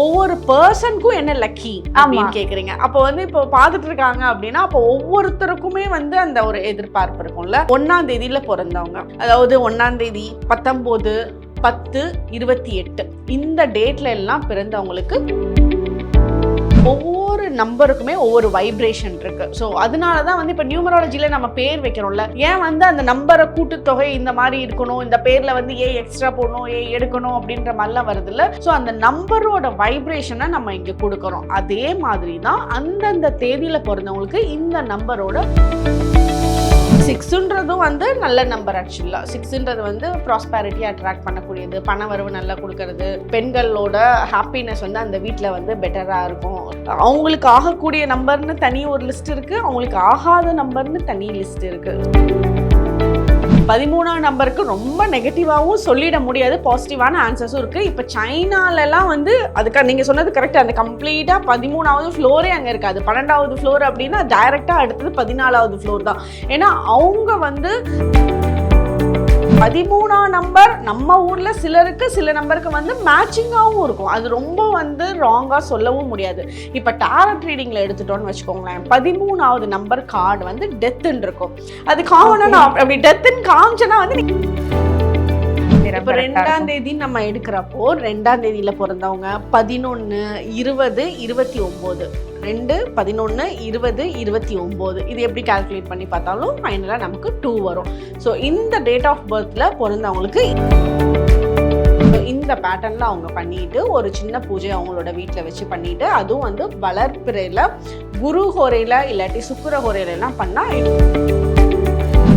ஒவ்வொரு பர்சனுக்கும் என்ன லக்கி அப்படின்னு கேக்குறீங்க. அப்போ வந்து இப்போ பார்த்துட்டு இருக்காங்க அப்படின்னா அப்போ ஒவ்வொருத்தருக்குமே வந்து அந்த ஒரு எதிர்பார்ப்பு இருக்கும்ல. ஒன்னாம் தேதியில பிறந்தவங்க. அதாவது ஒன்னாம் தேதி பத்தொன்பது பத்து இருபத்தி எட்டு. இந்த டேட்ல எல்லாம் பிறந்தவங்களுக்கு நம்பருக்குமே ஒவ்வொரு வைப்ரேஷன் இருக்கு. ஸோ அதனால தான் வந்து இப்போ நியூமராலஜியில் நம்ம பேர் வைக்கிறோம்ல. ஏன் வந்து அந்த நம்பரை கூட்டுத்தொகை இந்த மாதிரி இருக்கணும் இந்த பேரில் வந்து ஏ எக்ஸ்ட்ரா போடணும் ஏ எடுக்கணும் அப்படின்ற மாதிரிலாம் வருது இல்லை ஸோ அந்த நம்பரோட வைப்ரேஷனை நம்ம இங்கே கொடுக்குறோம். அதே மாதிரி தான் அந்தந்த தேதியில் பிறந்தவங்களுக்கு இந்த நம்பரோட சிக்ஸுன்றதும் வந்து நல்ல நம்பர் ஆக்சுவலாக சிக்ஸுன்றது வந்து ப்ராஸ்பேரிட்டியை அட்ராக்ட் பண்ணக்கூடியது. பண வரவு நல்லா கொடுக்கறது. பெண்களோட ஹாப்பினஸ் வந்து அந்த வீட்டில் வந்து பெட்டராக இருக்கும். அவங்களுக்கு ஆகக்கூடிய நம்பர்னு தனி ஒரு லிஸ்ட் இருக்குது அவங்களுக்கு ஆகாத நம்பர்னு தனி லிஸ்ட் இருக்குது பதிமூணாம் நம்பருக்கு ரொம்ப நெகட்டிவாகவும் சொல்லிட முடியாது. பாசிட்டிவான ஆன்சர்ஸும் இருக்குது இப்போ சைனாலலாம் வந்து அதுக்காக நீங்கள் சொன்னது கரெக்டாக அந்த கம்ப்ளீட்டாக பதிமூணாவது ஃப்ளோரே அங்கே இருக்காது. பன்னெண்டாவது ஃப்ளோர் அப்படின்னா டைரெக்டாக அடுத்தது பதினாலாவது ஃப்ளோர் தான். ஏன்னா அவங்க வந்து பதிமூணாம் நம்பர் நம்ம ஊர்ல சிலருக்கு சில நம்பருக்கு வந்து மேட்சிங்காகவும் இருக்கும். அது ரொம்ப வந்து ராங்கா சொல்லவும் முடியாது. இப்போ டேரட் ரீடிங்ல எடுத்துட்டோம்னு வச்சுக்கோங்களேன் பதிமூணாவது நம்பர் கார்டு வந்து டெத்துன்னு இருக்கும். அது காமனா நான் அப்படி டெத்துன்னு காமிச்சேன்னா வந்து இப்போ ரெண்டாம் தேதி நம்ம எடுக்கிறப்போ ரெண்டாம் தேதியில பிறந்தவங்க பதினொன்று இருபது இருபத்தி ஒம்பது. ரெண்டு பதினொன்று இருபது இருபத்தி ஒம்பது. இது எப்படி கால்குலேட் பண்ணி பார்த்தாலும் ஃபைனலாக நமக்கு டூ வரும். ஸோ இந்த டேட் ஆஃப் பர்த்தில் பிறந்தவங்களுக்கு இந்த பேட்டர்னில் அவங்க பண்ணிட்டு ஒரு சின்ன பூஜை அவங்களோட வீட்டில் வச்சு பண்ணிட்டு அதுவும் வந்து வளர்ப்பிறையில் குரு ஹோரையில் இல்லாட்டி சுக்கிர ஹோரையிலலாம் பண்ணால்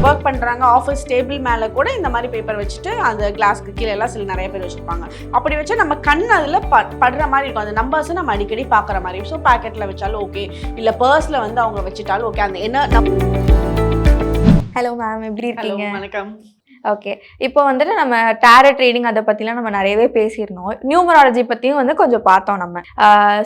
ஒர்க் பண்ணுறாங்க ஆஃபீஸ் டேபிள் மேலே கூட இந்த மாதிரி பேப்பர் வச்சுட்டு அந்த கிளாஸ்க்கு கீழே எல்லாம் சில நிறைய பேர் வச்சுருப்பாங்க. அப்படி வச்சா நம்ம கண் அதில் ப படுற மாதிரி இருக்கும். அந்த நம்பர்ஸை நம்ம அடிக்கடி பார்க்குற மாதிரி ஸோ பேக்கெட்டில் வச்சாலும் ஓகே இல்லை பர்ஸில் வந்து அவங்க வச்சுட்டாலும் ஓகே அந்த என்ன ஹலோ மேம் எப்படி இருக்கீங்க? வணக்கம். ஓகே இப்போ வந்துட்டு நம்ம டேரட் ட்ரேடிங் அதை பற்றிலாம் நம்ம நிறையவே பேசியிருந்தோம். நியூமராலஜி பற்றியும் வந்து கொஞ்சம் பார்த்தோம் நம்ம.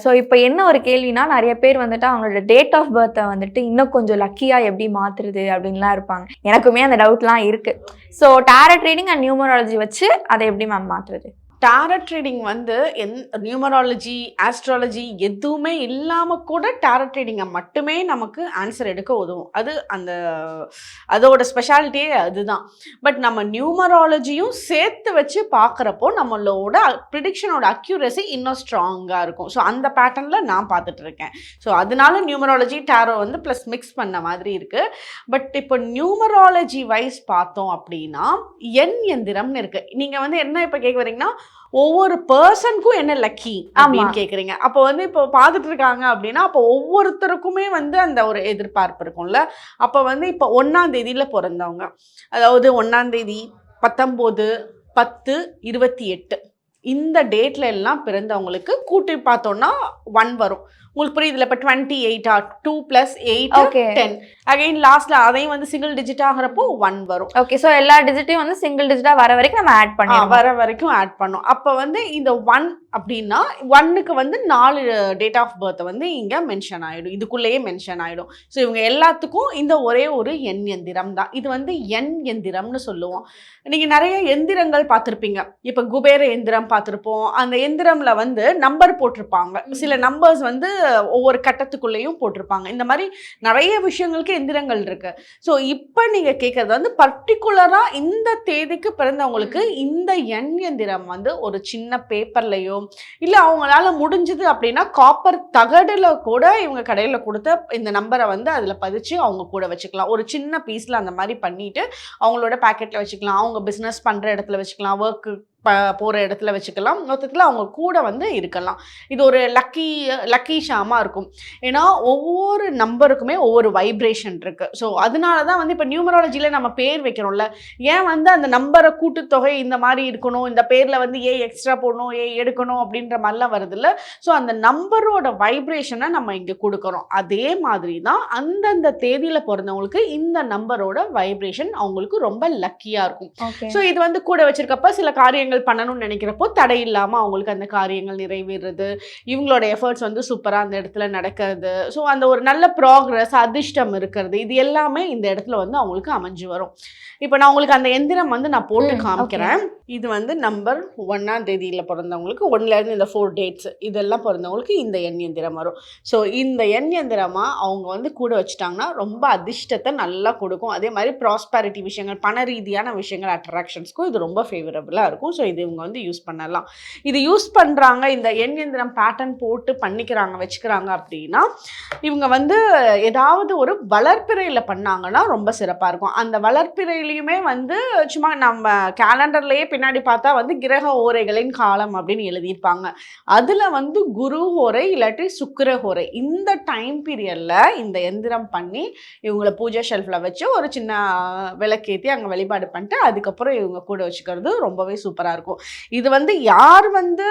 ஸோ இப்போ என்ன ஒரு கேள்வினா நிறைய பேர் வந்துட்டு அவங்களோட டேட் ஆஃப் பர்த்தை வந்துட்டு இன்னும் கொஞ்சம் லக்கியாக எப்படி மாற்றுறது அப்படின்லாம் இருப்பாங்க. எனக்குமே அந்த டவுட்லாம் இருக்குது so tarot trading and numerology வச்சு அதை எப்படி மேம் மாற்றுறது டேரட் ட்ரேடிங் வந்து எந் நியூமராலஜி ஆஸ்ட்ராலஜி எதுவுமே இல்லாமல் கூட டேரட் ட்ரேடிங்கை மட்டுமே நமக்கு ஆன்சர் எடுக்க உதவும். அது அந்த அதோட ஸ்பெஷாலிட்டியே அதுதான். பட் நம்ம நியூமராலஜியும் சேர்த்து வச்சு பார்க்குறப்போ நம்மளோட ப்ரிடிக்ஷனோட அக்யூரஸி இன்னும் ஸ்ட்ராங்காக இருக்கும். ஸோ அந்த பேட்டர்னில் நான் பார்த்துட்டு இருக்கேன். ஸோ அதனால நியூமராலஜி டேரோ வந்து ப்ளஸ் மிக்ஸ் பண்ண மாதிரி இருக்குது பட் இப்போ நியூமராலஜி வைஸ் பார்த்தோம் அப்படின்னா எண் எந்திரம்னு இருக்குது நீங்கள் வந்து என்ன இப்போ கேட்க வரீங்கன்னா ஒவ்வொரு பர்சனுக்கும் என்ன லக்கி அப்படின்னு ஆமா. கேக்குறீங்க. அப்போ வந்து இப்போ பார்த்துட்டு இருக்காங்க அப்படின்னா அப்போ ஒவ்வொருத்தருக்குமே வந்து அந்த ஒரு எதிர்பார்ப்பு இருக்கும்ல. அப்போ வந்து இப்போ ஒன்னாம் தேதியில பிறந்தவங்க. அதாவது ஒன்னாம் தேதி பத்தொம்போது பத்து இருபத்தி எட்டு. இந்த டேட்ல எல்லாம் பிறந்தவங்களுக்கு கூட்டி பார்த்தோம்னா ஒன் வரும். உங்களுக்கு புரியுதுல இப்போ twenty எயிட்டா two plus eight okay ten again லாஸ்ட்ல அதையும் வந்து சிங்கிள் டிஜிட் ஆகிறப்போ ஒன் வரும். ஓகே ஸோ எல்லா டிஜிட்டையும் வந்து சிங்கிள் டிஜிட்டாக வர வரைக்கும் நம்ம ஆட் ஆ, பண்ணிடுவோம் வர வரைக்கும் ஆட் பண்ணும் அப்போ வந்து இந்த ஒன் அப்படின்னா ஒன்னுக்கு வந்து நாலு டேட் ஆஃப் பர்த் வந்து இங்கே மென்ஷன் ஆகிடும் இதுக்குள்ளேயே மென்ஷன் ஆகிடும் ஸோ இவங்க எல்லாத்துக்கும் இந்த ஒரே ஒரு எண் எந்திரம் தான். இது வந்து எண் எந்திரம்னு சொல்லுவோம். நீங்கள் நிறைய எந்திரங்கள் பார்த்துருப்பீங்க. இப்போ குபேர எந்திரம் பார்த்துருப்போம். அந்த எந்திரம்ல வந்து நம்பர் போட்டிருப்பாங்க. சில நம்பர்ஸ் வந்து ஒவ்வொரு கட்டத்துக்குள்ளேயும் போட்டிருப்பாங்க. இந்த மாதிரி நிறைய விஷயங்களுக்கு எந்திரங்கள் இருக்கு. ஸோ இப்போ நீங்கள் கேட்குறது வந்து பர்டிகுலராக இந்த தேதிக்கு பிறந்தவங்களுக்கு இந்த எண் எந்திரம் வந்து ஒரு சின்ன பேப்பர்லையோ இல்லை அவங்களால முடிஞ்சது அப்படின்னா காப்பர் தகடுல கூட இவங்க கடையில் கொடுத்த இந்த நம்பரை வந்து அதில் பதிச்சு அவங்க கூட வச்சுக்கலாம். ஒரு சின்ன பீஸில் அந்த மாதிரி பண்ணிட்டு அவங்களோட பேக்கெட்டில் வச்சுக்கலாம். அவங்க பிஸ்னஸ் பண்ணுற இடத்துல வச்சுக்கலாம். ஒர்க்கு ப போகிற இடத்துல வச்சுக்கலாம். மொத்தத்தில் அவங்க கூட வந்து இருக்கலாம். இது ஒரு லக்கி லக்கி ஷாமாக இருக்கும். ஏன்னா ஒவ்வொரு நம்பருக்குமே ஒவ்வொரு வைப்ரேஷன் இருக்குது ஸோ அதனால தான் வந்து இப்போ நியூமராலஜியில் நம்ம பேர் வைக்கிறோம்ல. ஏன் வந்து அந்த நம்பரை கூட்டுத்தொகை இந்த மாதிரி இருக்கணும் இந்த பேரில் வந்து ஏ எக்ஸ்ட்ரா போடணும் ஏ எடுக்கணும் அப்படின்ற மாதிரிலாம் வருதுல்ல ஸோ அந்த நம்பரோட வைப்ரேஷனை நம்ம இங்கே கொடுக்குறோம். அதே மாதிரி தான் அந்தந்த தேதியில் பிறந்தவங்களுக்கு இந்த நம்பரோட வைப்ரேஷன் அவங்களுக்கு ரொம்ப லக்கியாக இருக்கும். ஸோ இது வந்து கூட வச்சிருக்கப்ப சில காரியங்கள் விஷயங்கள் பண்ணணும்னு நினைக்கிறப்போ தடை இல்லாம அவங்களுக்கு அந்த காரியங்கள் நிறைவேறுறது இவங்களோட எஃபர்ட்ஸ் வந்து சூப்பரா அந்த இடத்துல நடக்கிறது. ஸோ அந்த ஒரு நல்ல ப்ராக்ரஸ் அதிர்ஷ்டம் இருக்கிறது இது எல்லாமே இந்த இடத்துல வந்து அவங்களுக்கு அமைஞ்சு வரும். இப்போ நான் உங்களுக்கு அந்த எந்திரம் வந்து நான் போட்டு. காமிக்கிறேன். இது வந்து நம்பர் ஒன்னாம் தேதியில பிறந்தவங்களுக்கு ஒன்ல இருந்து இந்த ஃபோர் டேட்ஸ் இதெல்லாம் பிறந்தவங்களுக்கு இந்த எண் எந்திரம் வரும். ஸோ இந்த எண் எந்திரமா அவங்க வந்து கூட வச்சுட்டாங்கன்னா ரொம்ப அதிர்ஷ்டத்தை நல்லா கொடுக்கும். அதே மாதிரி ப்ராஸ்பரிட்டி விஷயங்கள் பண ரீதியான விஷயங்கள் அட்ராக்ஷன்ஸ்க்கும் இது ரொம்ப ஃபேவரபுளாக இருக்கும். ஸோ ஸோ இது இவங்க வந்து யூஸ் பண்ணலாம். இது யூஸ் பண்ணுறாங்க இந்த எண் எந்திரம் பேட்டர்ன் போட்டு பண்ணிக்கிறாங்க வச்சுக்கிறாங்க அப்படின்னா இவங்க வந்து ஏதாவது ஒரு வளர்ப்பிறையில் பண்ணாங்கன்னா ரொம்ப சிறப்பாக இருக்கும். அந்த வளர்ப்பிறையிலையுமே வந்து சும்மா நம்ம கேலண்டர்லேயே பின்னாடி பார்த்தா வந்து கிரக ஓரைகளின் காலம் அப்படின்னு எழுதியிருப்பாங்க. அதில் வந்து குரு ஹோரை இல்லாட்டி சுக்கர ஹோரை இந்த டைம் பீரியடில் இந்த எந்திரம் பண்ணி இவங்களை பூஜை ஷெல்ஃபில் வச்சு ஒரு சின்ன விளக்கேற்றி அங்கே வழிபாடு பண்ணிட்டு அதுக்கப்புறம் இவங்க கூட வச்சுக்கிறது ரொம்பவே சூப்பராக இருக்கும். இது வந்து யார் வந்து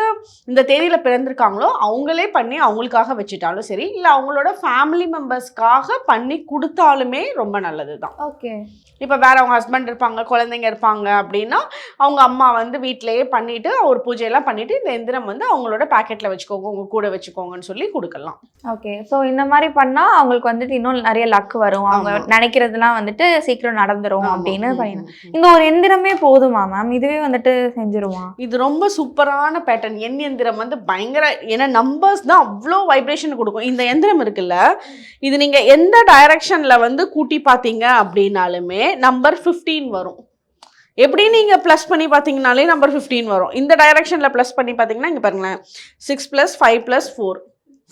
இந்த தேதியில் பிறந்திருக்காங்களோ அவங்களே பண்ணி அவங்களுக்காக வச்சுட்டாலும் சரி இல்லை அவங்களோட ஃபேமிலி மெம்பர்ஸ்க்காக பண்ணி கொடுத்தாலுமே ரொம்ப நல்லது தான் ஓகே இப்போ வேற அவங்க ஹஸ்பண்ட் இருப்பாங்க குழந்தைங்க இருப்பாங்க அப்படின்னா அவங்க அம்மா வந்து வீட்டிலேயே பண்ணிட்டு ஒரு பூஜையெல்லாம் பண்ணிட்டு இந்த எந்திரம் வந்து அவங்களோட பாக்கெட்ல வச்சுக்கோங்க உங்க கூட வச்சுக்கோங்கன்னு சொல்லி கொடுக்கலாம். ஓகே ஸோ இந்த மாதிரி பண்ணா அவங்களுக்கு வந்துட்டு இன்னும் நிறைய லக் வரும். அவங்க. நினைக்கிறதுலாம் வந்துட்டு சீக்கிரம் நடந்துரும். அப்படின்னு. இந்த ஒரு எந்திரமே போதுமா மேம் இதுவே வந்துட்டு செஞ்சிருமா? இது ரொம்ப சூப்பரான பேட்டர்ன் எண் எந்திரம் வந்து பயங்கர ஏன்னா நம்பர்ஸ் தான் அவ்வளோ வைப்ரேஷன் கொடுக்கும். இந்த எந்திரம் இருக்குல்ல இது நீங்க எந்த டைரக்ஷன்ல வந்து கூட்டி பார்த்தீங்க அப்படின்னாலுமே நம்பர் 15 வரும். எப்படி நீங்க ப்ளஸ் பண்ணி பார்த்தீங்கனாலே நம்பர் 15 வரும். இந்த டைரக்ஷன்ல ப்ளஸ் பண்ணி பார்த்தீங்கன்னா இங்கே பாருங்களேன் six plus five plus four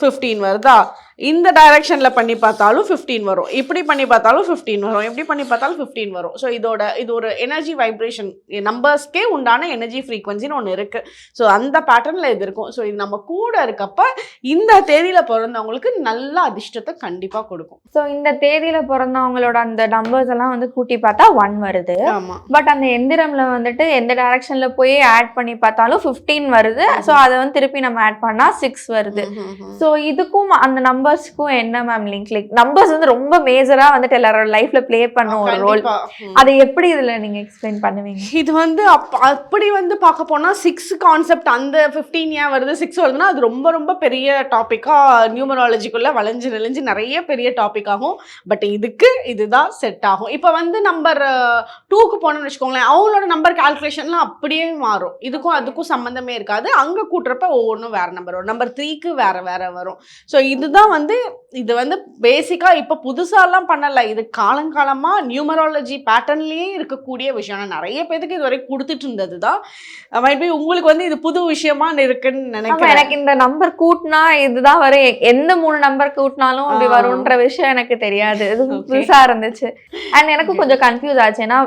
fifteen வருதா? இந்த டைரக்ஷனில் பண்ணி பார்த்தாலும் 15 வரும். இப்படி பண்ணி பார்த்தாலும் 15 வரும். எப்படி பண்ணி பார்த்தாலும் 15 வரும். ஸோ இதோட இது ஒரு எனர்ஜி வைப்ரேஷன் நம்பர்ஸ்க்கே உண்டான எனர்ஜி ஃப்ரீக்வன்சின்னு ஒன்று இருக்குது ஸோ அந்த பேட்டர்னில் இது இருக்கும். ஸோ இது நம்ம கூட இருக்கப்ப இந்த தேதியில் பிறந்தவங்களுக்கு நல்ல அதிர்ஷ்டத்தை கண்டிப்பாக கொடுக்கும். ஸோ இந்த தேதியில பிறந்தவங்களோட அந்த நம்பர்ஸ் எல்லாம் வந்து கூட்டி பார்த்தா ஒன் வருது. ஆமாம் பட் அந்த எந்திரம்ல வந்துட்டு எந்த டைரக்ஷன்ல போய் ஆட் பண்ணி பார்த்தாலும் 15 வருது. ஸோ அதை வந்து திருப்பி நம்ம ஆட் பண்ணா சிக்ஸ் வருது. ஸோ இதுக்கும் அந்த நம்பர்ஸ்க்கும் என்ன மேம் லிங்க் லைக் நம்பர்ஸ் வந்து ரொம்ப மேஜரா வந்துட்டு எல்லாரோட லைஃப்ல ப்ளே பண்ணும் ஒரு ரோல் அதை எப்படி இதுல நீங்க எக்ஸ்பிளைன் பண்ணுவீங்க? இது வந்து அப் அப்படி வந்து பார்க்க போனால் சிக்ஸ் கான்செப்ட் அந்த ஃபிஃப்டீன் ஏன் வருது சிக்ஸ் வருதுன்னா அது ரொம்ப ரொம்ப பெரிய டாப்பிக்காக நியூமராலஜிக்குள்ளே வளைஞ்சு நெளிஞ்சு நிறைய பெரிய டாபிக் ஆகும். பட் இதுக்கு இதுதான் செட் ஆகும். இப்போ வந்து நம்பர் டூக்கு போனோம்னு வச்சுக்கோங்களேன் அவங்களோட நம்பர் கால்குலேஷன்லாம் அப்படியே மாறும். இதுக்கும் அதுக்கும் சம்மந்தமே இருக்காது. அங்கே கூட்டுறப்ப ஒவ்வொன்றும் வேற நம்பர் வரும். நம்பர் த்ரீக்கு வேற வேற வரும். ஸோ இதுதான் வந்து இது வந்து பேசிக்காக இப்போ புதுசாலாம் பண்ணலை. இது காலங்காலமாக நியூமராலஜி பேட்டர்ன்லேயே இருக்கக்கூடிய விஷயம். நான் நிறைய பேருக்கு இது வரைக்கும் கொடுத்துட்டு இருந்தது தான் மைட் பி உங்களுக்கு வந்து இது புது விஷயமா இருக்குன்னு நினைக்கிறேன். எனக்கு இந்த நம்பர் கூட்டினா இதுதான் வரும். எந்த மூணு நம்பர் கூட்டினாலும் அப்படி. வரும்ன்ற விஷயம் எனக்கு தெரியாது. இது Okay. புதுசா இருந்துச்சு. அண்ட் எனக்கு கொஞ்சம் கன்ஃபியூஸ் ஆச்சு. ஏன்னா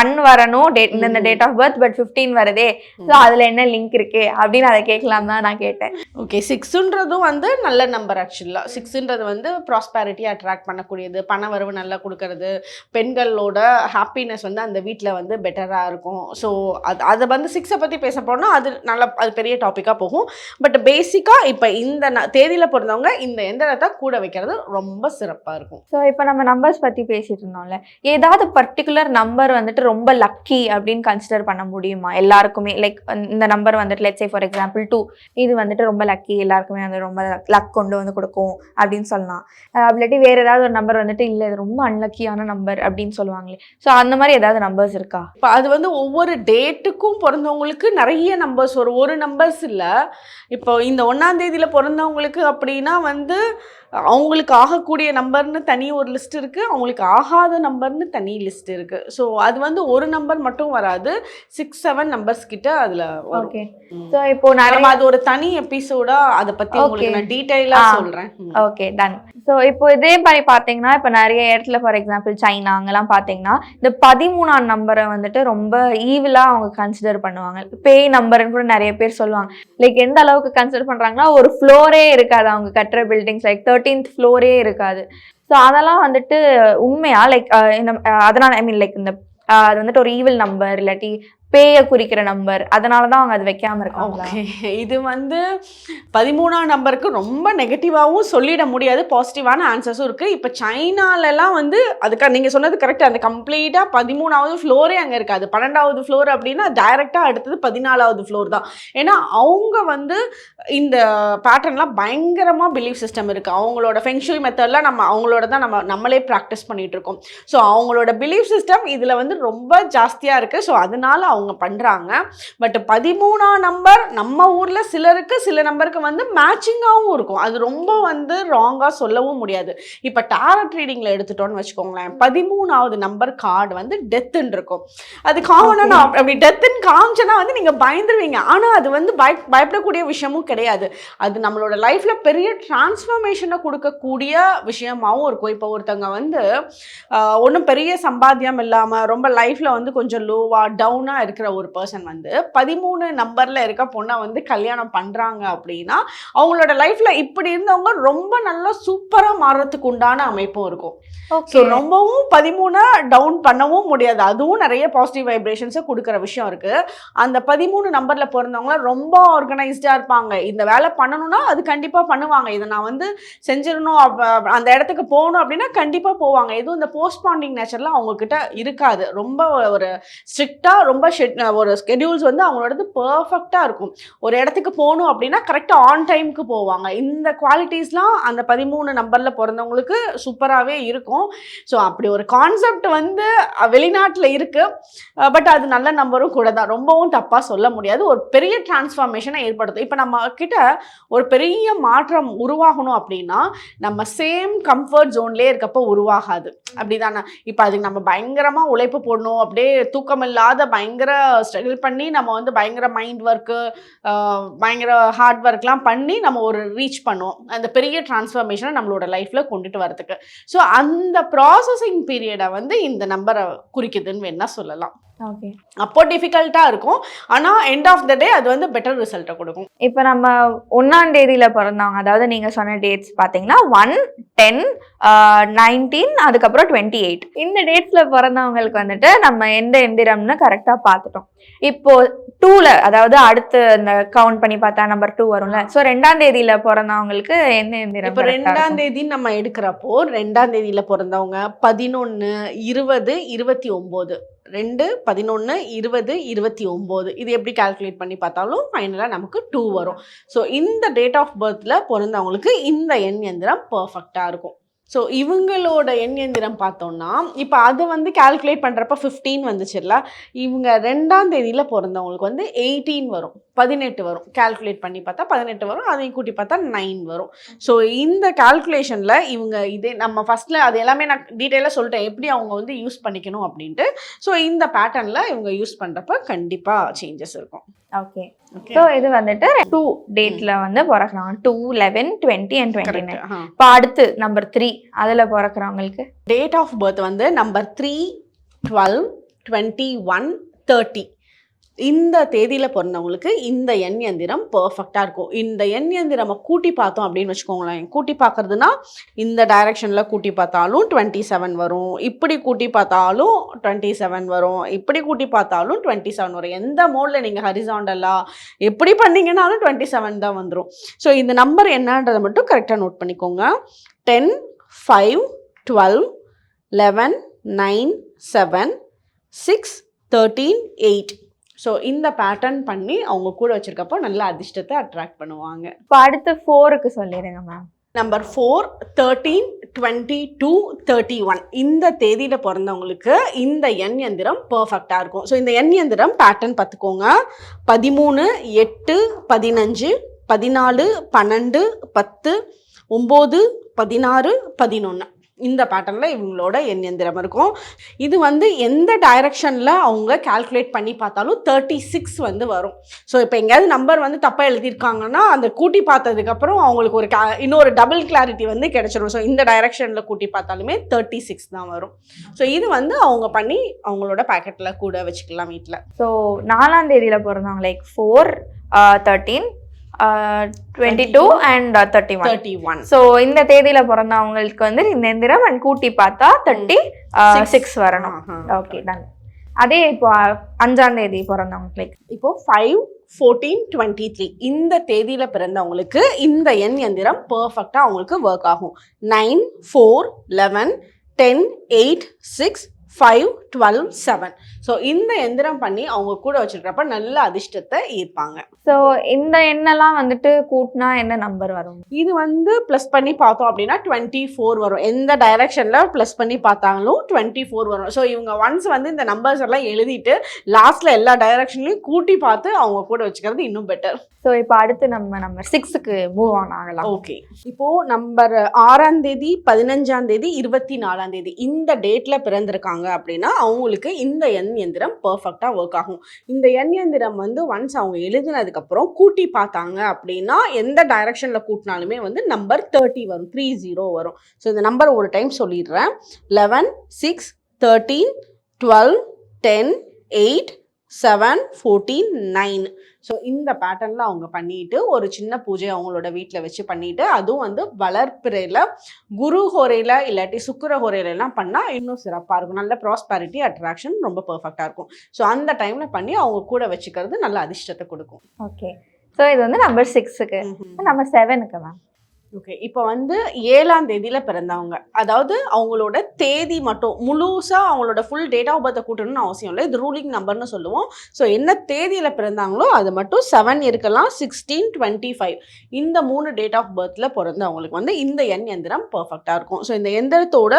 ஒன் வரணும் டேட் இந்த. டேட் ஆஃப் பர்த் பட் 15 வருதே. ஸோ அதுல என்ன லிங்க் இருக்கு? அப்படின்னு அதை கேட்கலாம் தான் நான் கேட்டேன். ஓகே சிக்ஸுன்றதும் வந்து நல்ல நம்பர் ஆக்சுவலாக சிக்ஸுன்றது வந்து ப்ராஸ்பேரிட்டியை அட்ராக்ட் பண்ணக்கூடியது. பண வரவு நல்லா கொடுக்கறது. பெண்களோட ஹாப்பினஸ் வந்து அந்த வீட்டில் வந்து பெட்டராக இருக்கும். ஸோ அது அதை வந்து சிக்ஸை பற்றி பேச போனால் அது நல்ல அது பெரிய டாப்பிக்காக போகும். பட் பேசிக்காக இப்போ இந்த தேதியில் பிறந்தவங்க இந்த எந்திரத்தை கூட வைக்கிறது ரொம்ப சிறப்பாக இருக்கும். ஸோ இப்போ நம்ம நம்பர்ஸ் பற்றி பேசிட்டு இருந்தோம்ல. ஏதாவது பர்டிகுலர் நம்பர் வந்துட்டு ரொம்ப லக்கி அப்படின்னு கன்சிடர் பண்ண முடியுமா? எல்லாருக்குமே லைக் இந்த நம்பர் வந்துட்டு லெட்ஸ் ஃபார் எக்ஸாம்பிள் டூ இது வந்துட்டு ரொம்ப லக்கி எல்லாருக்குமே வந்து ரொம்ப லக் கொண்டு வந்து கொடுக்கும் அப்படின்னு சொல்லலாம். இல்லாட்டி வேற ஏதாவது ஒரு நம்பர் வந்துட்டு இல்லை இது ரொம்ப அன்லக்கியான நம்பர் அப்படின்னு சொல்லுவாங்களே. ஸோ அந்த மாதிரி ஏதாவது நம்பர்ஸ் இருக்கா? இப்போ அது வந்து ஒவ்வொரு டேட்டுக்கும் பிறந்தவங்களுக்கு நிறைய நம்பர்ஸ் வரும். ஒரு நம்பர்ஸ் இல்லை. இப்போ இந்த ஒன்றாம் தேதியில் பிறந்தவங்களுக்கு அப்படின்னா வந்து அவங்களுக்கு ஆகக்கூடிய நம்பர்னு தனி ஒரு லிஸ்ட் இருக்குது அவங்களுக்கு ஆகாத நம்பர்னு தனி லிஸ்ட் இருக்குது ஸோ அது வந்து ஒரு நம்பர் மட்டும் வராது. சிக்ஸ் செவன் நம்பர்ஸ் கிட்ட அதில் ஓகே. ஸோ இப்போ நம்ம அது ஒரு தனி எபிசோடா அதை பத்தி உங்களுக்கு. நான் டீட்டெயிலாக. சொல்கிறேன் ஓகே டன் ஸோ இப்போ இதே மாதிரி பார்த்தீங்கன்னா இப்போ நிறைய இடத்துல ஃபார் எக்ஸாம்பிள் சைனா அங்கெல்லாம் பார்த்தீங்கன்னா இந்த பதிமூணாம் நம்பரை வந்துட்டு ரொம்ப ஈவிலாக அவங்க கன்சிடர் பண்ணுவாங்க. பேய் நம்பர்னு கூட நிறைய பேர் சொல்லுவாங்க. லைக் எந்த அளவுக்கு கன்சிடர் பண்ணுறாங்கன்னா ஒரு ஃப்ளோரே இருக்காது அவங்க கட்டுற பில்டிங்ஸ் லைக் தேர்ட்டீன்த் ஃப்ளோரே இருக்காது. ஸோ அதெல்லாம் வந்துட்டு உண்மையா? லைக் இந்த அதனால் அதனால ஐ மீன் லைக் இந்த அது வந்துட்டு ஒரு ஈவில் நம்பர் இல்லாட்டி பேயை குறிக்கிற நம்பர் அதனாலதான் அவங்க அது வைக்காம இருக்காங்க இது வந்து பதிமூணாம் நம்பருக்கு ரொம்ப நெகட்டிவாகவும் சொல்லிட முடியாது. பாசிட்டிவான ஆன்சர்ஸும் இருக்குது இப்போ சைனாலலாம் வந்து அதுக்காக நீங்கள் சொன்னது கரெக்ட் அந்த கம்ப்ளீட்டாக பதிமூணாவது ஃப்ளோரே அங்கே இருக்காது. பன்னெண்டாவது ஃப்ளோர் அப்படின்னா டைரெக்டாக அடுத்தது பதினாலாவது ஃப்ளோர் தான். ஏன்னா அவங்க வந்து இந்த பேட்டர்ன்லாம் பயங்கரமாக பிலீஃப் சிஸ்டம் இருக்குது அவங்களோட ஃபெங்ஷுய் மெத்தட்லாம் நம்ம அவங்களோட தான் நம்ம நம்மளே ப்ராக்டிஸ் பண்ணிகிட்டு இருக்கோம். ஸோ அவங்களோட பிலீஃப் சிஸ்டம் இதில் வந்து ரொம்ப ஜாஸ்தியாக இருக்குது ஸோ அதனால அவங்க பண்ணுறாங்க பட் பதிமூணாம் நம்பர் நம்ம ஊரில் சிலருக்கு சில நம்பருக்கு வந்து மேட்சிங்காகவும் இருக்கும். அது ரொம்ப வந்து ராங்காக சொல்லவும் முடியாது. இப்போ டேரட் ரீடிங்கில் எடுத்துட்டோம்னு வச்சுக்கோங்களேன். பதிமூணாவது நம்பர் கார்டு வந்து டெத்துன்னு இருக்கும். அது காமனாக நான் அப்படி டெத்துன்னு காமிச்சேன்னா வந்து நீங்கள் பயந்துருவீங்க. ஆனால் அது வந்து பய பயப்படக்கூடிய விஷயமும் கிடையாது. அது நம்மளோட லைஃப்பில் பெரிய டிரான்ஸ்ஃபர்மேஷனை கொடுக்கக்கூடிய விஷயமாவும் இருக்கும். இப்போ ஒருத்தவங்க வந்து ஒன்றும் பெரிய சம்பாத்தியம் இல்லாமல் ரொம்ப லைஃப்பில் வந்து கொஞ்சம் லோவாக டவுனாக இருக்கிற ஒரு பர்சன் வந்து பதிமூணு நம்பரில் இருக்க பொண்ணை வந்து கல்யாணம் பண்ணுறாங்க அப்படின்னா அவங்களோட லைஃப்பில் இப்படி இருந்தவங்க ரொம்ப நல்லா சூப்பராக மாறுறதுக்கு உண்டான அமைப்பும் இருக்கும். ஸோ ரொம்பவும் பதிமூணை டவுன் பண்ணவும் முடியாது. அதுவும் நிறைய பாசிட்டிவ் வைப்ரேஷன்ஸை கொடுக்குற விஷயம் இருக்குது அந்த பதிமூணு நம்பரில் பிறந்தவங்க ரொம்ப ஆர்கனைஸ்டாக இருப்பாங்க. இந்த வேலை பண்ணணும்னா அது கண்டிப்பாக பண்ணுவாங்க. இதை நான் வந்து செஞ்சிடணும் அந்த இடத்துக்கு போகணும் அப்படின்னா கண்டிப்பாக போவாங்க. எதுவும் இந்த போஸ்ட்பாண்டிங் நேச்சர்லாம் அவங்கக்கிட்ட இருக்காது. ரொம்ப ஒரு ஸ்ட்ரிக்டாக ரொம்ப ஷெட் ஒரு ஸ்கெடியூல்ஸ் வந்து அவங்களோடது பர்ஃபெக்டாக இருக்கும். ஒரு இடத்துக்கு போகணும் அப்படின்னா கரெக்டாக ஆன் டைமுக்கு போவாங்க. இந்த குவாலிட்டிஸ்லாம் அந்த பதிமூணு நம்பரில் பிறந்தவங்களுக்கு சூப்பராகவே இருக்கும். ஸோ அப்படி ஒரு கான்செப்ட் வந்து வெளிநாட்டில் இருக்குது பட் அது நல்ல நம்பரும் கூட தான். ரொம்பவும் தப்பாக சொல்ல முடியாது. ஒரு பெரிய டிரான்ஸ்ஃபார்மேஷனை ஏற்படுத்தும். இப்போ நம்ம கிட்ட ஒரு பெரிய மாற்றம் உருவாகணும் அப்படின்னா நம்ம சேம் கம்ஃபர்ட் ஜோன்லேயே இருக்கப்போ உருவாகாது. அப்படிதானே? இப்போ அதுக்கு நம்ம பயங்கரமாக உழைப்பு போடணும். அப்படியே தூக்கம் இல்லாத பயங்கர ஸ்ட்ரகிள் பண்ணி நம்ம வந்து பயங்கர மைண்ட் ஒர்க்கு பயங்கர ஹார்ட் ஒர்க்லாம் பண்ணி நம்ம ஒரு ரீச் பண்ணுவோம். அந்த பெரிய டிரான்ஸ்ஃபர்மேஷனை நம்மளோட லைஃப்பில் கொண்டுட்டு வரதுக்கு ஸோ அந்த ப்ராசஸிங் பீரியடை வந்து இந்த நம்பரை குறிக்குதுன்னு வேணால் சொல்லலாம். ஓகே அப்போ டிஃபிகல்ட்டாக இருக்கும். ஆனால் எண்ட் ஆஃப் த டே அது வந்து பெட்டர் ரிசல்ட்டை கொடுக்கும். இப்போ நம்ம ஒன்னாம் தேதியில பிறந்தவங்க அதாவது நீங்க சொன்ன டேட்ஸ் பாத்தீங்கன்னா ஒன் டென் நைன்டீன் அதுக்கப்புறம் டுவெண்ட்டி எயிட் இந்த டேட்ஸ்ல பிறந்தவங்களுக்கு வந்துட்டு நம்ம எந்த எந்திரம்னு கரெக்டா பார்த்துட்டோம். இப்போ டூல அதாவது அடுத்து இந்த கவுண்ட் பண்ணி பார்த்தா நம்பர் டூ வரும்ல. ஸோ ரெண்டாம் தேதியில பிறந்தவங்களுக்கு எந்த எந்திரம் இப்போ ரெண்டாம்? தேதி நம்ம எடுக்கிறப்போ ரெண்டாம் தேதியில பிறந்தவங்க பதினொன்று இருபது இருபத்தி ஒம்பது. ரெண்டு பதினொன்று இருபது இருபத்தி ஒம்பது. இது எப்படி கால்குலேட் பண்ணி பார்த்தாலும் ஃபைனலாக நமக்கு டூ வரும். ஸோ இந்த டேட் ஆஃப் பர்த்தில் பிறந்தவங்களுக்கு இந்த எண் எந்திரம் பர்ஃபெக்டாக இருக்கும். ஸோ இவங்களோட எண் எந்திரம் பார்த்தோம்னா இப்போ அதை வந்து கால்குலேட் பண்ணுறப்ப ஃபிஃப்டீன் வந்துச்சுல்ல இவங்க ரெண்டாம் தேதியில் பிறந்தவங்களுக்கு வந்து எயிட்டீன் வரும். பதினெட்டு வரும். கால்குலேட் பண்ணி பார்த்தா பதினெட்டு வரும். அதையும் கூட்டி பார்த்தா நைன் வரும். ஸோ இந்த கால்குலேஷனில் இவங்க இதே நம்ம ஃபஸ்ட்டில் அது எல்லாமே நான் டீட்டெயிலாக சொல்லிட்டேன். எப்படி அவங்க வந்து யூஸ் பண்ணிக்கணும் அப்படின்ட்டு. ஸோ இந்த பேட்டர்னில் இவங்க யூஸ் பண்ணுறப்ப கண்டிப்பாக சேஞ்சஸ் இருக்கும். ஓகே ஸோ இது வந்துட்டு டூ டேட்ல வந்து பிறக்கிறாங்க two eleven twenty and twenty nine இப்போ அடுத்து நம்பர் த்ரீ அதுல பிறக்கிறவங்களுக்கு? டேட் ஆஃப் பர்த் வந்து number three twelve twenty one thirty இந்த தேதியில் பிறந்தவங்களுக்கு இந்த எண் எந்திரம் பர்ஃபெக்டாக இருக்கும். இந்த எண் எந்திரம் கூட்டி பார்த்தோம் அப்படின்னு வச்சுக்கோங்களேன். கூட்டி பார்க்கறதுனா இந்த டைரக்ஷனில் கூட்டி பார்த்தாலும் டுவெண்ட்டி செவன் வரும். இப்படி கூட்டி பார்த்தாலும் டுவெண்ட்டி செவன் வரும். இப்படி கூட்டி பார்த்தாலும் டுவெண்ட்டி செவன் வரும். எந்த மோடில் நீங்கள் ஹரிசாண்டலாக எப்படி பண்ணீங்கன்னாலும் டுவெண்ட்டி செவன் தான் வந்துடும் ஸோ இந்த நம்பர் என்னன்றதை மட்டும் கரெக்டாக நோட் பண்ணிக்கோங்க. Ten five twelve eleven nine seven six thirteen eight so இந்த பேட்டர்ன் பண்ணி அவங்க கூட வச்சிருக்கப்போ நல்ல அதிர்ஷ்டத்தை அட்ராக்ட் பண்ணுவாங்க. இப்போ அடுத்து ஃபோருக்கு சொல்லிடுங்க ma'am number four thirteen twenty two thirty one இந்த தேதியில் பிறந்தவங்களுக்கு இந்த எண் எந்திரம் பர்ஃபெக்டாக இருக்கும். ஸோ இந்த எண் எந்திரம் பேட்டர்ன் பார்த்துக்கோங்க. பதிமூணு எட்டு பதினஞ்சு பதினாலு பன்னெண்டு பத்து ஒம்பது பதினாறு பதினொன்று இந்த பேட்டர்னில் இவங்களோட எண் எந்திரம் இருக்கும். இது வந்து எந்த டைரக்ஷனில் அவங்க கால்குலேட் பண்ணி பார்த்தாலும் தேர்ட்டி சிக்ஸ் வந்து வரும். ஸோ இப்போ எங்கேயாவது நம்பர் வந்து தப்பாக எழுதியிருக்காங்கன்னா அந்த கூட்டி பார்த்ததுக்கப்புறம் அவங்களுக்கு ஒரு இன்னொரு டபுள் கிளாரிட்டி வந்து கிடச்சிரும். ஸோ இந்த டைரக்ஷனில் கூட்டி பார்த்தாலுமே தேர்ட்டி சிக்ஸ் தான் வரும். ஸோ இது வந்து அவங்க பண்ணி அவங்களோட பேக்கெட்டில் கூட வச்சுக்கலாம் வீட்டில் ஸோ நாலாம் தேதியில் பிறந்தவங்க like four thirteen twenty two and thirty one thirty one so இந்த தேதியில பிறந்தவங்களுக்கு வந்து இந்த எந்திரம் அண்ட் கூட்டி பார்த்தா தேர்ட்டி சிக்ஸ் வரணும். ஓகே டன் அதே இப்போ அஞ்சாம் தேதி பிறந்தவங்களுக்கு. இப்போ ஃபைவ் ஃபோர்டீன் டுவெண்ட்டி த்ரீ இந்த தேதியில் பிறந்தவங்களுக்கு இந்த எண் எந்திரம் பர்ஃபெக்டாக அவங்களுக்கு ஒர்க் ஆகும். Nine four eleven ten eight six five twelve seven so இந்த எந்திரம் பண்ணி அவங்க கூட வச்சிருக்கிறப்ப நல்ல அதிர்ஷ்டத்தை ஈர்ப்பாங்க. ஸோ இந்த எண்ணெல்லாம் வந்துட்டு கூட்டினா என்ன நம்பர் வரும்? இது வந்து ப்ளஸ் பண்ணி பார்த்தோம் அப்படின்னா டுவெண்ட்டி ஃபோர் வரும். எந்த டைரக்ஷனில் ப்ளஸ் பண்ணி பார்த்தாலும் டுவெண்ட்டி ஃபோர் வரும். ஸோ இவங்க ஒன்ஸ் வந்து இந்த நம்பர்ஸ் எல்லாம் எழுதிட்டு லாஸ்ட்டில் எல்லா டைரக்ஷன்லையும் கூட்டி பார்த்து அவங்க கூட வச்சுக்கிறது இன்னும் பெட்டர் ஸோ இப்போ அடுத்து நம்ம நம்பர் சிக்ஸுக்கு மூவ் ஆன் ஆகலாம். ஓகே இப்போ நம்பர் ஆறாம் தேதி பதினஞ்சாம் தேதி இருபத்தி நாலாம் தேதி. இந்த டேட்ல பிறந்திருக்காங்க. அப்படின்னா அவங்களுக்கு இந்த எண் எந்திரம் பர்ஃபெக்டாக ஒர்க் ஆகும். இந்த எண் எந்திரம் வந்து ஒன்ஸ் அவங்க எழுதினதுக்கப்புறம் கூட்டி பார்த்தாங்க அப்படின்னா எந்த டைரக்ஷனில் கூட்டினாலுமே வந்து நம்பர் தேர்ட்டி வரும். த்ரீ ஜீரோ வரும். ஸோ இந்த நம்பர் ஒரு டைம் சொல்லிடுறேன். Eleven six thirteen twelve ten eight seven fourteen nine so இந்த பேட்டர்னில் அவங்க பண்ணிட்டு ஒரு சின்ன பூஜை அவங்களோட வீட்டில் வச்சு பண்ணிட்டு அதுவும் வந்து வளர்ப்பிறையில் குரு ஹோரையில் இல்லாட்டி சுக்கிர ஹோரையில எல்லாம் பண்ணால் இன்னும் சிறப்பாக இருக்கும். நல்ல ப்ராஸ்பரிட்டி அட்ராக்ஷன் ரொம்ப பர்ஃபெக்டாக இருக்கும். ஸோ அந்த டைமில் பண்ணி அவங்க கூட வச்சுக்கிறது நல்ல அதிர்ஷ்டத்தை கொடுக்கும். ஓகே ஸோ இது வந்து நம்பர் சிக்ஸுக்கு நம்பர் செவனுக்கு மேம் ஓகே இப்போ வந்து ஏழாம் தேதியில் பிறந்தவங்க. அதாவது அவங்களோட தேதி மட்டும் முழுசாக அவங்களோட ஃபுல் டேட் ஆஃப் பர்த்தை கூட்டணும்னு அவசியம் இல்லை. இது ரூலிங் நம்பர்னு சொல்லுவோம். ஸோ என்ன தேதியில் பிறந்தாங்களோ அது மட்டும் செவன் இருக்கலாம் சிக்ஸ்டீன் டுவெண்ட்டி ஃபைவ் இந்த மூணு டேட் ஆஃப் பர்த்தில் பிறந்தவங்களுக்கு வந்து இந்த எண் எந்திரம் பர்ஃபெக்டாக இருக்கும். ஸோ இந்த எந்திரத்தோட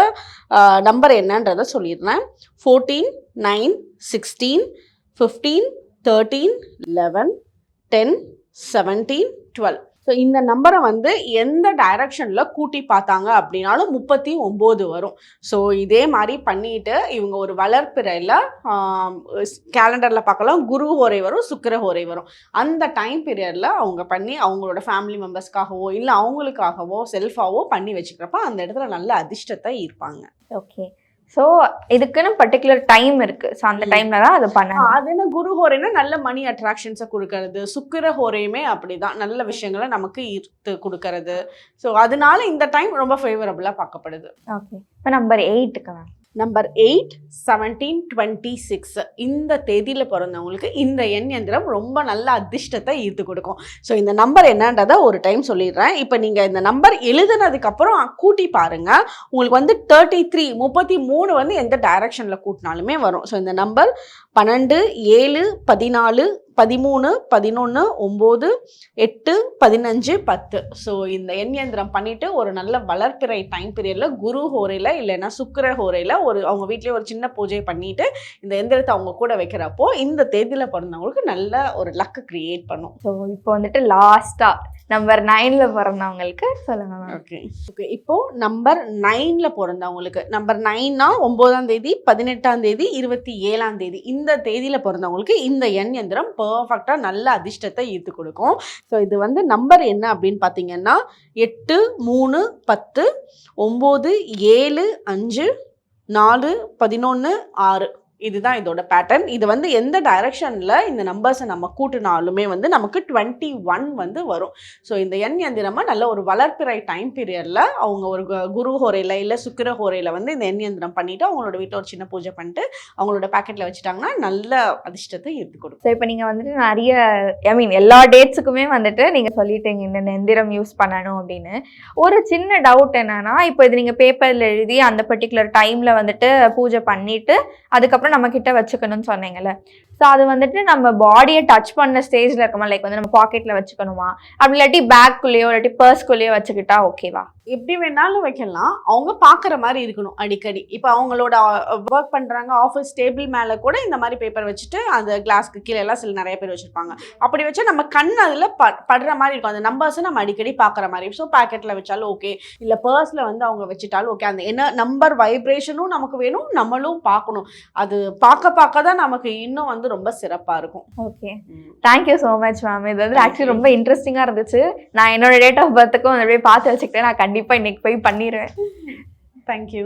நம்பர் என்னன்றதை சொல்லிடுறேன். Fourteen nine sixteen fifteen thirteen eleven ten seventeen twelve so இந்த நம்பரை வந்து எந்த டைரக்ஷனில் கூட்டி பார்த்தாங்க அப்படின்னாலும் முப்பத்தி ஒம்பது வரும். ஸோ இதே மாதிரி பண்ணிட்டு இவங்க ஒரு வளர்ப்பிறையில் கேலண்டரில் பார்க்கலாம். குரு ஹோரை வரும் சுக்கிர ஹோரை வரும். அந்த டைம் பீரியடில் அவங்க பண்ணி அவங்களோட ஃபேமிலி மெம்பர்ஸ்க்காகவோ இல்லை அவங்களுக்காகவோ செல்ஃபாவோ பண்ணி வச்சுக்கிறப்ப அந்த இடத்துல நல்ல அதிர்ஷ்டத்தை ஈர்ப்பாங்க. ஓகே ஸோ இதுக்குன்னு பர்டிகுலர் டைம் இருக்கு. ஸோ அந்த. டைம்ல தான் அதை ஆ, பண்ணணும் அது என்ன குரு ஹோரைனா நல்ல மணி அட்ராக்ஷன்ஸை கொடுக்கறது. சுக்கிர ஹோரையுமே அப்படிதான். நல்ல விஷயங்களை நமக்கு ஈர்த்து கொடுக்கறது. ஸோ அதனால இந்த டைம் ரொம்ப ஃபேவரபுளாக பார்க்கப்படுது. ஓகே இப்போ நம்பர் எயிட்டுக்கு ma'am number eight seventeen twenty six இந்த தேதியில் பிறந்தவங்களுக்கு இந்த எண் எந்திரம் ரொம்ப நல்ல அதிர்ஷ்டத்தை ஈர்த்து கொடுக்கும். ஸோ இந்த நம்பர் என்னன்றதை ஒரு டைம் சொல்லிடுறேன். இப்போ நீங்கள் இந்த நம்பர் எழுதுனதுக்கப்புறம் கூட்டி பாருங்கள் உங்களுக்கு வந்து தேர்ட்டி த்ரீ முப்பத்தி மூணு வந்து எந்த டைரக்ஷனில் கூட்டினாலுமே வரும். ஸோ இந்த நம்பர் பன்னெண்டு ஏழு பதினாலு பதிமூணு பதினொன்று ஒம்பது எட்டு பதினஞ்சு பத்து. ஸோ இந்த எண் எந்திரம் பண்ணிட்டு ஒரு நல்ல வளர்ப்பிறை டைம் பீரியடில் குரு ஹோரையில் இல்லைன்னா சுக்கிர ஹோரையில் ஒரு அவங்க வீட்லேயே ஒரு சின்ன பூஜை பண்ணிட்டு இந்த எந்திரத்தை அவங்க கூட வைக்கிறப்போ இந்த தேதியில் பிறந்தவங்களுக்கு நல்ல ஒரு லக்கு கிரியேட் பண்ணும். ஸோ இப்போ வந்துட்டு லாஸ்ட்டாக நம்பர் நைன்ல பிறந்தவங்களுக்கு சொல்லுங்க மேம் ஓகே ஓகே இப்போ நம்பர் நைன்ல பிறந்தவங்களுக்கு நம்பர் நைன்னா ஒன்பதாம் தேதி பதினெட்டாம் தேதி இருபத்தி ஏழாம் தேதி இந்த தேதியில பிறந்தவங்களுக்கு இந்த எண் எந்திரம் பர்ஃபெக்டாக நல்ல அதிர்ஷ்டத்தை ஈர்த்து கொடுக்கும். ஸோ இது வந்து நம்பர் என்ன அப்படின்னு பார்த்தீங்கன்னா எட்டு மூணு பத்து ஒம்பது ஏழு அஞ்சு நாலு பதினொன்று ஆறு. இதுதான் இதோட பேட்டர்ன் இது வந்து எந்த டைரக்ஷனில் இந்த நம்பர்ஸை நம்ம கூட்டினாலுமே வந்து நமக்கு டுவெண்ட்டி ஒன் வந்து வரும். ஸோ இந்த எண் எந்திரமாக நல்ல ஒரு வளர்ப்பிறை டைம் பீரியடில் அவங்க ஒரு கு- குரு ஹோரையில் இல்லை சுக்கிர ஹோரையில் வந்து இந்த எண் எந்திரம் பண்ணிவிட்டு அவங்களோட வீட்டில் ஒரு சின்ன பூஜை பண்ணிட்டு அவங்களோட பேக்கெட்டில் வச்சுட்டாங்கன்னா நல்ல அதிர்ஷ்டத்தை ஈர்த்து கொடுக்கும். ஸோ இப்போ நீங்கள் வந்துட்டு நிறைய ஐ மீன் எல்லா டேட்ஸுக்குமே வந்துட்டு நீங்கள் சொல்லிட்டீங்க இந்த எந்திரம் யூஸ் பண்ணணும் அப்படின்னு. ஒரு சின்ன டவுட் என்னென்னா இப்போ இது நீங்கள் பேப்பரில் எழுதி அந்த பர்டிகுலர் டைமில் வந்துட்டு பூஜை பண்ணிவிட்டு அதுக்கப்புறம் நம்ம கிட்ட வச்சுக்கணும்னு சொன்னீங்கல்ல. ஸோ அது வந்துட்டு நம்ம பாடியை டச் பண்ண ஸ்டேஜில் இருக்கோமா? லைக் வந்து நம்ம பாக்கெட்டில் வச்சுக்கணுமா? அப்படி இல்லாட்டி பேக்குள்ளேயோ இல்லாட்டி பர்ஸ்குள்ளேயோ வச்சுக்கிட்டா ஓகேவா எப்படி வேணாலும் வைக்கலாம். அவங்க பார்க்குற மாதிரி இருக்கணும் அடிக்கடி. இப்போ அவங்களோட ஒர்க் பண்ணுறாங்க ஆஃபீஸ் டேபிள் மேலே கூட இந்த மாதிரி பேப்பர் வச்சுட்டு அந்த கிளாஸ்க்கு கீழே எல்லாம் சில நிறைய பேர் வச்சுருப்பாங்க. அப்படி வச்சா நம்ம கண் அதில் ப படுற மாதிரி இருக்கும். அந்த நம்பர்ஸை நம்ம அடிக்கடி பார்க்குற மாதிரி. ஸோ பேக்கெட்டில் வச்சாலும் ஓகே இல்லை பர்ஸில் வந்து அவங்க வச்சுட்டாலும் ஓகே அந்த என்ன நம்பர் வைப்ரேஷனும் நமக்கு வேணும். நம்மளும் பார்க்கணும். அது பார்க்க பார்க்க தான் நமக்கு இன்னும் வந்து ரொம்ப சிறப்பாக இருக்கும். Okay thank you so much ma'am இது வந்து ஆக்சுவலி ரொம்ப இன்ட்ரெஸ்டிங்காக இருந்துச்சு. நான் என்னோட டேட் ஆஃப் பர்த்துக்கும் அப்படியே பார்த்து வச்சுக்கிட்டேன். நான் கண்டிப்பாக இன்னைக்கு போய் பண்ணிடுவேன். தேங்க்யூ